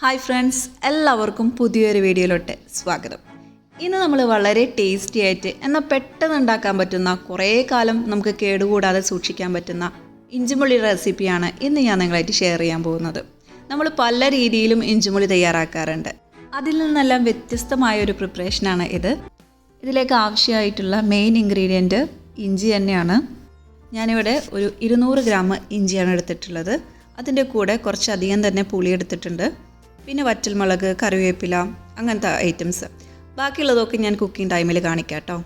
Hi friends എല്ലാവർക്കും പുതിയൊരു വീഡിയോയിലോട്ട് സ്വാഗതം. ഇന്ന് നമ്മൾ വളരെ ടേസ്റ്റി ആയിട്ട് എന്നാൽ പെട്ടെന്ന് ഉണ്ടാക്കാൻ പറ്റുന്ന കുറേ കാലം നമുക്ക് കേടുകൂടാതെ സൂക്ഷിക്കാൻ പറ്റുന്ന ഇഞ്ചിമുളി റെസിപ്പിയാണ് ഇന്ന് ഞാൻ നിങ്ങളായിട്ട് ഷെയർ ചെയ്യാൻ പോകുന്നത്. നമ്മൾ പല രീതിയിലും ഇഞ്ചിമുളി തയ്യാറാക്കാറുണ്ട്. അതിൽ നിന്നെല്ലാം വ്യത്യസ്തമായ ഒരു പ്രിപ്പറേഷനാണ് ഇത്. ഇതിലേക്ക് ആവശ്യമായിട്ടുള്ള മെയിൻ ഇൻഗ്രീഡിയന്റ് ഇഞ്ചി തന്നെയാണ്. ഞാനിവിടെ ഒരു ഇരുന്നൂറ് ഗ്രാം ഇഞ്ചിയാണ് എടുത്തിട്ടുള്ളത്. അതിന്റെ കൂടെ കുറച്ചധികം തന്നെ പുളി എടുത്തിട്ടുണ്ട്. പിന്നെ വറ്റൽമുളക് കറിവേപ്പില അങ്ങനത്തെ ഐറ്റംസ് ബാക്കിയുള്ളതൊക്കെ ഞാൻ കുക്കിംഗ് ടൈമിൽ കാണിക്കാം കേട്ടോ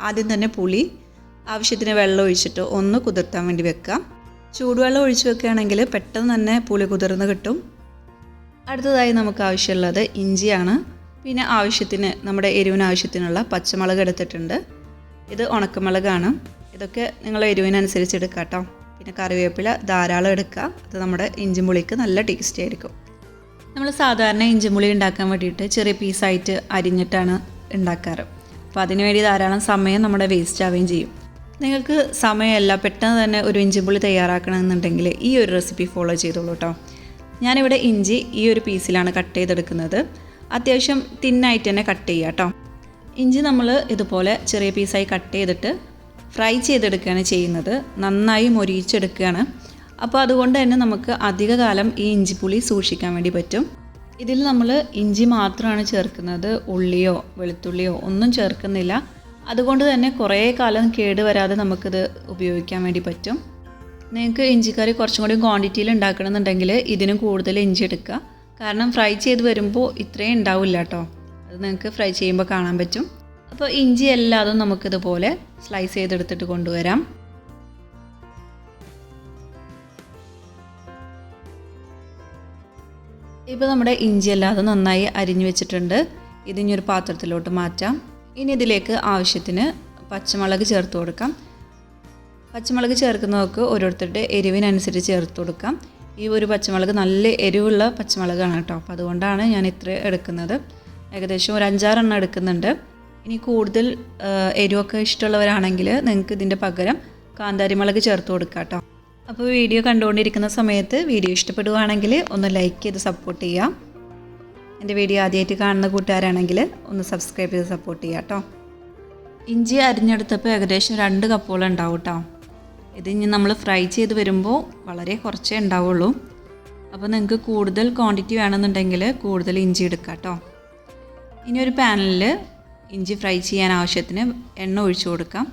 ആദ്യം തന്നെ പുളി ആവശ്യത്തിന് വെള്ളം ഒഴിച്ചിട്ട് ഒന്ന് കുതിർത്താൻ വേണ്ടി വെക്കാം ചൂടുവെള്ളം ഒഴിച്ച് വെക്കുകയാണെങ്കിൽ പെട്ടെന്ന് തന്നെ പുളി കുതിർന്ന് കിട്ടും. അടുത്തതായി നമുക്ക് ആവശ്യമുള്ളത് ഇഞ്ചിയാണ്. പിന്നെ ആവശ്യത്തിന് നമ്മുടെ എരിവിന് ആവശ്യത്തിനുള്ള പച്ചമുളക് എടുത്തിട്ടുണ്ട്. ഇത് ഉണക്കമുളകാണ്. ഇതൊക്കെ നിങ്ങൾ എരിവിനനുസരിച്ച് എടുക്കാം കേട്ടോ പിന്നെ കറിവേപ്പില ധാരാളം എടുക്കുക. അത് നമ്മുടെ ഇഞ്ചിമുളിക്ക് നല്ല ടേസ്റ്റി ആയിരിക്കും. നമ്മൾ സാധാരണ ഇഞ്ചിമുളി ഉണ്ടാക്കാൻ വേണ്ടിയിട്ട് ചെറിയ പീസായിട്ട് അരിഞ്ഞിട്ടാണ് ഉണ്ടാക്കാറ്. അപ്പോൾ അതിന് വേണ്ടി ധാരാളം സമയം നമ്മുടെ വേസ്റ്റ് ആവുകയും ചെയ്യും. നിങ്ങൾക്ക് സമയമല്ല പെട്ടെന്ന് തന്നെ ഒരു ഇഞ്ചിമുളി തയ്യാറാക്കണമെന്നുണ്ടെങ്കിൽ ഈ ഒരു റെസിപ്പി ഫോളോ ചെയ്തോളൂ കേട്ടോ ഞാനിവിടെ ഇഞ്ചി ഈ ഒരു പീസിലാണ് കട്ട് ചെയ്തെടുക്കുന്നത്. അത്യാവശ്യം തിന്നായിട്ട് തന്നെ കട്ട് ചെയ്യുക കേട്ടോ ഇഞ്ചി നമ്മൾ ഇതുപോലെ ചെറിയ പീസായി കട്ട് ചെയ്തിട്ട് ഫ്രൈ ചെയ്തെടുക്കുകയാണ് ചെയ്യുന്നത്. നന്നായി മൊരിയിച്ചെടുക്കുകയാണ്. അപ്പോൾ അതുകൊണ്ട് തന്നെ നമുക്ക് അധിക കാലം ഈ ഇഞ്ചിപ്പുളി സൂക്ഷിക്കാൻ വേണ്ടി പറ്റും. ഇതിൽ നമ്മൾ ഇഞ്ചി മാത്രമാണ് ചേർക്കുന്നത്. ഉള്ളിയോ വെളുത്തുള്ളിയോ ഒന്നും ചേർക്കുന്നില്ല. അതുകൊണ്ട് തന്നെ കുറേ കാലം കേട് വരാതെ നമുക്കിത് ഉപയോഗിക്കാൻ വേണ്ടി പറ്റും. നിങ്ങൾക്ക് ഇഞ്ചിക്കറി കുറച്ചും കൂടി ക്വാണ്ടിറ്റിയിൽ ഉണ്ടാക്കണമെന്നുണ്ടെങ്കിൽ ഇതിനും കൂടുതൽ ഇഞ്ചി എടുക്കുക. കാരണം ഫ്രൈ ചെയ്ത് വരുമ്പോൾ ഇത്രയും ഉണ്ടാവില്ല കേട്ടോ. അത് നിങ്ങൾക്ക് ഫ്രൈ ചെയ്യുമ്പോൾ കാണാൻ പറ്റും. അപ്പോൾ ഇഞ്ചി എല്ലാതും നമുക്കിതുപോലെ സ്ലൈസ് ചെയ്തെടുത്തിട്ട് കൊണ്ടുവരാം. ഇപ്പോൾ നമ്മുടെ ഇഞ്ചി അല്ലാതെ നന്നായി അരിഞ്ഞു വെച്ചിട്ടുണ്ട്. ഇതിനി ഒരു പാത്രത്തിലോട്ട് മാറ്റാം. ഇനി ഇതിലേക്ക് ആവശ്യത്തിന് പച്ചമുളക് ചേർത്ത് കൊടുക്കാം. പച്ചമുളക് ചേർക്കുന്നവർക്ക് ഓരോരുത്തരുടെ എരിവിനനുസരിച്ച് ചേർത്ത് കൊടുക്കാം. ഈ ഒരു പച്ചമുളക് നല്ല എരിവുള്ള പച്ചമുളകാണ് കേട്ടോ. അപ്പോൾ അതുകൊണ്ടാണ് ഞാൻ ഇത്ര എടുക്കുന്നത്. ഏകദേശം ഒരു അഞ്ചാറെണ്ണം എടുക്കുന്നുണ്ട്. ഇനി കൂടുതൽ എരിവൊക്കെ ഇഷ്ടമുള്ളവരാണെങ്കിൽ നിങ്ങൾക്ക് ഇതിന്റെ പകരം കാന്താരിമുളക് ചേർത്ത് കൊടുക്കാം കേട്ടോ. അപ്പോൾ വീഡിയോ കണ്ടുകൊണ്ടിരിക്കുന്ന സമയത്ത് വീഡിയോ ഇഷ്ടപ്പെടുകയാണെങ്കിൽ ഒന്ന് ലൈക്ക് ചെയ്ത് സപ്പോർട്ട് ചെയ്യാം. എന്റെ വീഡിയോ ആദ്യമായിട്ട് കാണുന്ന കൂട്ടുകാരാണെങ്കിൽ ഒന്ന് സബ്സ്ക്രൈബ് ചെയ്ത് സപ്പോർട്ട് ചെയ്യാം കേട്ടോ ഇഞ്ചി അരിഞ്ഞെടുത്തപ്പോൾ ഏകദേശം രണ്ട് കപ്പോളം ഉണ്ടാവും കേട്ടോ ഇത് ഇനി നമ്മൾ ഫ്രൈ ചെയ്ത് വരുമ്പോൾ വളരെ കുറച്ചേ ഉണ്ടാവുള്ളൂ. അപ്പോൾ നിങ്ങൾക്ക് കൂടുതൽ ക്വാണ്ടിറ്റി വേണമെന്നുണ്ടെങ്കിൽ കൂടുതൽ ഇഞ്ചി എടുക്കാം കേട്ടോ ഇനി ഒരു പാനലിൽ ഇഞ്ചി ഫ്രൈ ചെയ്യാൻ ആവശ്യത്തിന് എണ്ണ ഒഴിച്ചു കൊടുക്കാം.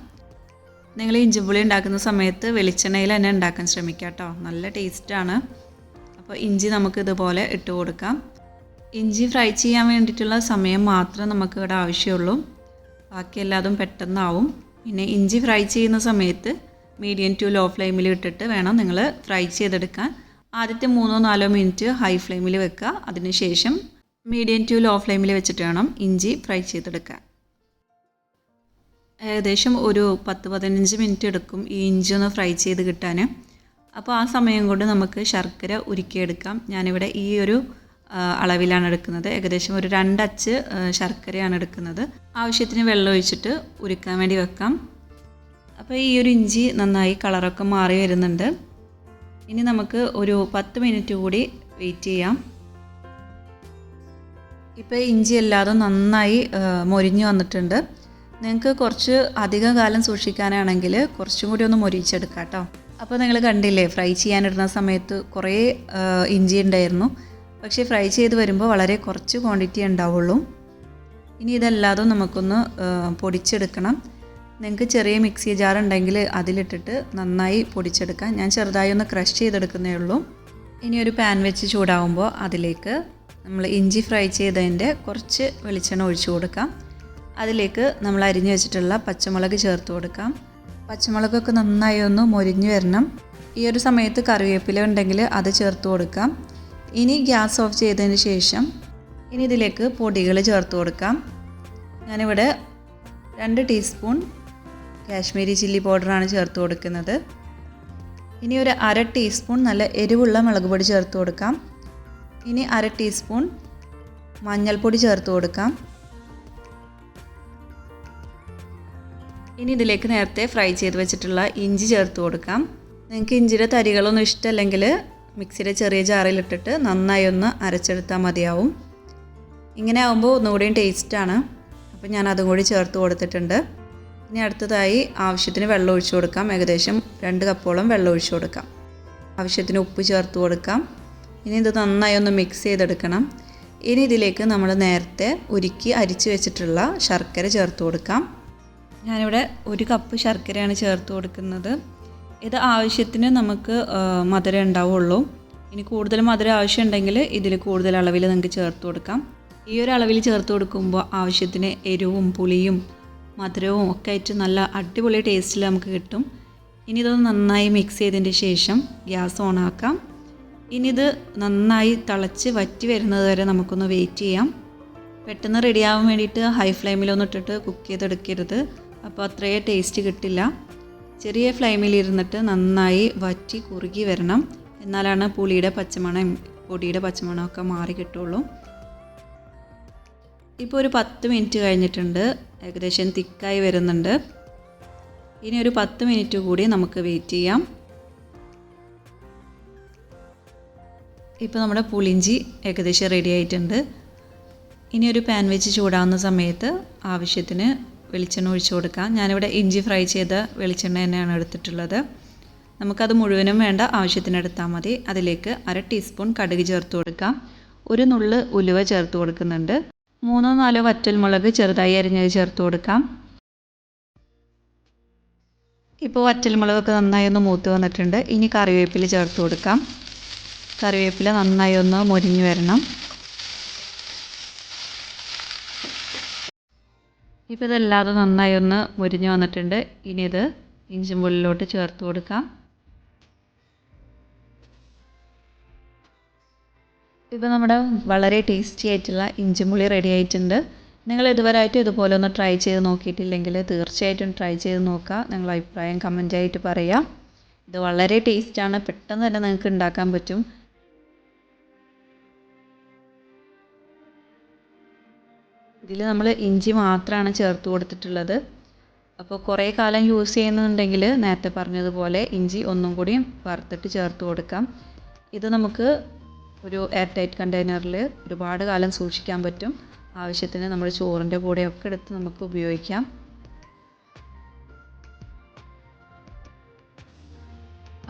നിങ്ങൾ ഇഞ്ചിപ്പുളി ഉണ്ടാക്കുന്ന സമയത്ത് വെളിച്ചെണ്ണയിൽ തന്നെ ഉണ്ടാക്കാൻ ശ്രമിക്കുക കേട്ടോ. നല്ല ടേസ്റ്റാണ് അപ്പോൾ ഇഞ്ചി നമുക്ക് ഇതുപോലെ ഇട്ട് കൊടുക്കാം. ഇഞ്ചി ഫ്രൈ ചെയ്യാൻ വേണ്ടിയിട്ടുള്ള സമയം മാത്രം നമുക്ക് ഇവിടെ ആവശ്യമുള്ളൂ. ബാക്കി എല്ലാതും പെട്ടെന്നാവും. പിന്നെ ഇഞ്ചി ഫ്രൈ ചെയ്യുന്ന സമയത്ത് മീഡിയം ടു ലോ ഫ്ലെയിമിൽ ഇട്ടിട്ട് വേണം നിങ്ങൾ ഫ്രൈ ചെയ്തെടുക്കാൻ. ആദ്യത്തെ മൂന്നോ നാലോ മിനിറ്റ് ഹൈ ഫ്ലെയിമിൽ വെക്കുക. അതിനുശേഷം മീഡിയം ടു ലോ ഫ്ലെയിമിൽ വെച്ചിട്ട് വേണം ഇഞ്ചി ഫ്രൈ ചെയ്തെടുക്കാൻ. ഏകദേശം ഒരു പത്ത് പതിനഞ്ച് മിനിറ്റ് എടുക്കും ഈ ഇഞ്ചി ഒന്ന് ഫ്രൈ ചെയ്ത് കിട്ടാൻ. അപ്പോൾ ആ സമയം കൊണ്ട് നമുക്ക് ശർക്കര ഉരുക്കിയെടുക്കാം. ഞാനിവിടെ ഈ ഒരു അളവിലാണ് എടുക്കുന്നത്. ഏകദേശം ഒരു രണ്ടച്ച് ശർക്കരയാണ് എടുക്കുന്നത്. ആവശ്യത്തിന് വെള്ളം ഒഴിച്ചിട്ട് ഉരുക്കാൻ വേണ്ടി വെക്കാം. അപ്പോൾ ഈ ഒരു ഇഞ്ചി നന്നായി കളറൊക്കെ മാറി വരുന്നുണ്ട്. ഇനി നമുക്ക് ഒരു പത്ത് മിനിറ്റ് കൂടി വെയിറ്റ് ചെയ്യാം. ഇപ്പോൾ ഇഞ്ചി എല്ലാതും നന്നായി മൊരിഞ്ഞു വന്നിട്ടുണ്ട്. നിങ്ങൾക്ക് കുറച്ച് അധിക കാലം സൂക്ഷിക്കാനാണെങ്കിൽ കുറച്ചും കൂടി ഒന്ന് മൊരിച്ചെടുക്കാം കേട്ടോ അപ്പോൾ നിങ്ങൾ കണ്ടില്ലേ ഫ്രൈ ചെയ്യാനിടുന്ന സമയത്ത് കുറേ ഇഞ്ചി ഉണ്ടായിരുന്നു. പക്ഷേ ഫ്രൈ ചെയ്ത് വരുമ്പോൾ വളരെ കുറച്ച് ക്വാണ്ടിറ്റി ഉണ്ടാവുള്ളൂ. ഇനി ഇതല്ലാതെ നമുക്കൊന്ന് പൊടിച്ചെടുക്കണം. നിങ്ങൾക്ക് ചെറിയ മിക്സി ജാർ ഉണ്ടെങ്കിൽ അതിലിട്ടിട്ട് നന്നായി പൊടിച്ചെടുക്കാം. ഞാൻ ചെറുതായി ഒന്ന് ക്രഷ് ചെയ്തെടുക്കുന്നേ ഉള്ളൂ. ഇനി ഒരു പാൻ വെച്ച് ചൂടാവുമ്പോൾ അതിലേക്ക് നമ്മൾ ഇഞ്ചി ഫ്രൈ ചെയ്തതിന്റെ കുറച്ച് വെളിച്ചെണ്ണ ഒഴിച്ചു കൊടുക്കാം. അതിലേക്ക് നമ്മൾ അരിഞ്ഞു വെച്ചിട്ടുള്ള പച്ചമുളക് ചേർത്ത് കൊടുക്കാം. പച്ചമുളകൊക്കെ നന്നായി ഒന്ന് മൊരിഞ്ഞു വരണം. ഈ ഒരു സമയത്ത് കറിവേപ്പില ഉണ്ടെങ്കിൽ അത് ചേർത്ത് കൊടുക്കാം. ഇനി ഗ്യാസ് ഓഫ് ചെയ്തതിന് ശേഷം ഇനി ഇതിലേക്ക് പൊടികൾ ചേർത്ത് കൊടുക്കാം. ഞാനിവിടെ രണ്ട് ടീസ്പൂൺ കാശ്മീരി ചില്ലി പൗഡറാണ് ചേർത്ത് കൊടുക്കുന്നത്. ഇനി ഒരു അര ടീസ്പൂൺ നല്ല എരിവുള്ള മുളക് പൊടി ചേർത്ത് കൊടുക്കാം. ഇനി അര ടീസ്പൂൺ മഞ്ഞൾപ്പൊടി ചേർത്ത് കൊടുക്കാം. ഇനി ഇതിലേക്ക് നേരത്തെ ഫ്രൈ ചെയ്ത് വെച്ചിട്ടുള്ള ഇഞ്ചി ചേർത്ത് കൊടുക്കാം. നിങ്ങൾക്ക് ഇഞ്ചിയുടെ തരികളൊന്നും ഇഷ്ടമല്ലെങ്കിൽ മിക്സിയുടെ ചെറിയ ജാറിലിട്ടിട്ട് നന്നായി ഒന്ന് അരച്ചെടുത്താൽ മതിയാവും. ഇങ്ങനെ ആകുമ്പോൾ ഒന്നുകൂടിയും ടേസ്റ്റാണ് അപ്പോൾ ഞാൻ അതും കൂടി ചേർത്ത് കൊടുത്തിട്ടുണ്ട്. ഇനി അടുത്തതായി ആവശ്യത്തിന് വെള്ളം ഒഴിച്ചു കൊടുക്കാം. ഏകദേശം രണ്ട് കപ്പോളം വെള്ളം ഒഴിച്ചു കൊടുക്കാം. ആവശ്യത്തിന് ഉപ്പ് ചേർത്ത് കൊടുക്കാം. ഇനി ഇത് നന്നായി ഒന്ന് മിക്സ് ചെയ്തെടുക്കണം. ഇനി ഇതിലേക്ക് നമ്മൾ നേരത്തെ ഉരുക്കി അരിച്ചു വെച്ചിട്ടുള്ള ശർക്കര ചേർത്ത് കൊടുക്കാം. ഞാനിവിടെ ഒരു കപ്പ് ശർക്കരയാണ് ചേർത്ത് കൊടുക്കുന്നത്. ഇത് ആവശ്യത്തിന് നമുക്ക് മധുരം ഉണ്ടാവുള്ളൂ. ഇനി കൂടുതൽ മധുരം ആവശ്യമുണ്ടെങ്കിൽ ഇതിൽ കൂടുതൽ അളവിൽ നിങ്ങൾക്ക് ചേർത്ത് കൊടുക്കാം. ഈ ഒരു അളവിൽ ചേർത്ത് കൊടുക്കുമ്പോൾ ആവശ്യത്തിന് എരിവും പുളിയും മധുരവും ഒക്കെ ആയിട്ട് നല്ല അടിപൊളി ടേസ്റ്റിൽ നമുക്ക് കിട്ടും. ഇനി ഇതൊന്ന് നന്നായി മിക്സ് ചെയ്തതിന്റെ ശേഷം ഗ്യാസ് ഓൺ ആക്കാം. ഇനി ഇത് നന്നായി തിളച്ച് വറ്റി വരുന്നത് വരെ നമുക്കൊന്ന് വെയിറ്റ് ചെയ്യാം. പെട്ടെന്ന് റെഡിയാവാൻ വേണ്ടിയിട്ട് ഹൈ ഫ്ലെയിമിലൊന്നും ഇട്ടിട്ട് കുക്ക് ചെയ്തെടുക്കരുത്. അപ്പോൾ അത്രയേ ടേസ്റ്റ് കിട്ടില്ല. ചെറിയ ഫ്ലെയിമിൽ ഇരുന്നിട്ട് നന്നായി വറ്റി കുറുകി വരണം. എന്നാലാണ് പുളിയുടെ പച്ചമണം പൊടിയുടെ പച്ചമണമൊക്കെ മാറി കിട്ടുള്ളൂ. ഇപ്പോൾ ഒരു പത്ത് മിനിറ്റ് കഴിഞ്ഞിട്ടുണ്ട്. ഏകദേശം തിക്കായി വരുന്നുണ്ട്. ഇനി ഒരു പത്ത് മിനിറ്റ് കൂടി നമുക്ക് വെയിറ്റ് ചെയ്യാം. ഇപ്പോൾ നമ്മുടെ പുളിഞ്ചി ഏകദേശം റെഡി ആയിട്ടുണ്ട്. ഇനി ഒരു പാൻ വെച്ച് ചൂടാവുന്ന സമയത്ത് ആവശ്യത്തിന് വെളിച്ചെണ്ണ ഒഴിച്ചു കൊടുക്കാം. ഞാനിവിടെ ഇഞ്ചി ഫ്രൈ ചെയ്ത വെളിച്ചെണ്ണ തന്നെയാണ് എടുത്തിട്ടുള്ളത്. നമുക്കത് മുഴുവനും വേണ്ട ആവശ്യത്തിന് എടുത്താൽ മതി. അതിലേക്ക് അര ടീസ്പൂൺ കടുക് ചേർത്ത് കൊടുക്കാം. ഒരു നുള്ള് ഉലുവ ചേർത്ത് കൊടുക്കുന്നുണ്ട്. മൂന്നോ നാലോ വറ്റൽമുളക് ചെറുതായി അരിഞ്ഞത് ചേർത്ത് കൊടുക്കാം. ഇപ്പോൾ വറ്റൽമുളകൊക്കെ നന്നായി ഒന്ന് മൂത്ത് വന്നിട്ടുണ്ട്. ഇനി കറിവേപ്പില ചേർത്ത് കൊടുക്കാം. കറിവേപ്പില നന്നായി ഒന്ന് മുരിഞ്ഞു വരണം. ഇപ്പോൾ ഇതല്ലാതെ നന്നായി ഒന്ന് മുരിഞ്ഞു വന്നിട്ടുണ്ട്. ഇനി ഇത് ഇഞ്ചും പുള്ളിലോട്ട് ചേർത്ത് കൊടുക്കാം. ഇപ്പോൾ നമ്മുടെ വളരെ ടേസ്റ്റി ആയിട്ടുള്ള ഇഞ്ചിമുളി റെഡി ആയിട്ടുണ്ട്. നിങ്ങൾ ഇതുവരെയായിട്ടും ഇതുപോലെ ഒന്ന് ട്രൈ ചെയ്ത് നോക്കിയിട്ടില്ലെങ്കിൽ തീർച്ചയായിട്ടും ട്രൈ ചെയ്ത് നോക്കുക. നിങ്ങളുടെ അഭിപ്രായം കമന്റ് ആയിട്ട് പറയുക ഇത് വളരെ ടേസ്റ്റാണ് പെട്ടെന്ന് തന്നെ നിങ്ങൾക്ക് ഉണ്ടാക്കാൻ പറ്റും. ഇതിൽ നമ്മൾ ഇഞ്ചി മാത്രമാണ് ചേർത്ത് കൊടുത്തിട്ടുള്ളത്. അപ്പോൾ കുറേ കാലം യൂസ് ചെയ്യുന്നുണ്ടെങ്കിൽ നേരത്തെ പറഞ്ഞതുപോലെ ഇഞ്ചി ഒന്നും കൂടി വറുത്തിട്ട് ചേർത്ത് കൊടുക്കാം. ഇത് നമുക്ക് ഒരു എയർ ടൈറ്റ് കണ്ടെയ്നറിൽ ഒരുപാട് കാലം സൂക്ഷിക്കാൻ പറ്റും. ആവശ്യത്തിന് നമ്മൾ ചോറിന്റെ കൂടെയൊക്കെ എടുത്ത് നമുക്ക് ഉപയോഗിക്കാം.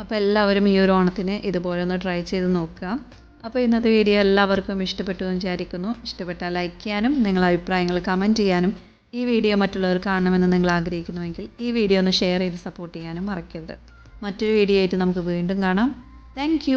അപ്പോൾ എല്ലാവരും ഈ ഒരു ഓണത്തിന് ഇതുപോലെ ഒന്ന് ട്രൈ ചെയ്ത് നോക്കുക. അപ്പോൾ ഇന്നത്തെ വീഡിയോ എല്ലാവർക്കും ഇഷ്ടപ്പെട്ടു എന്ന് വിചാരിക്കുന്നു. ഇഷ്ടപ്പെട്ടാൽ ലൈക്ക് ചെയ്യാനും നിങ്ങളുടെ അഭിപ്രായങ്ങൾ കമന്റ് ചെയ്യാനും ഈ വീഡിയോ മറ്റുള്ളവർ കാണണമെന്ന് നിങ്ങൾ ആഗ്രഹിക്കുന്നുവെങ്കിൽ ഈ വീഡിയോ ഒന്ന് ഷെയർ ചെയ്ത് സപ്പോർട്ട് ചെയ്യാനും മറക്കരുത്. മറ്റൊരു വീഡിയോ ആയിട്ട് നമുക്ക് വീണ്ടും കാണാം. താങ്ക്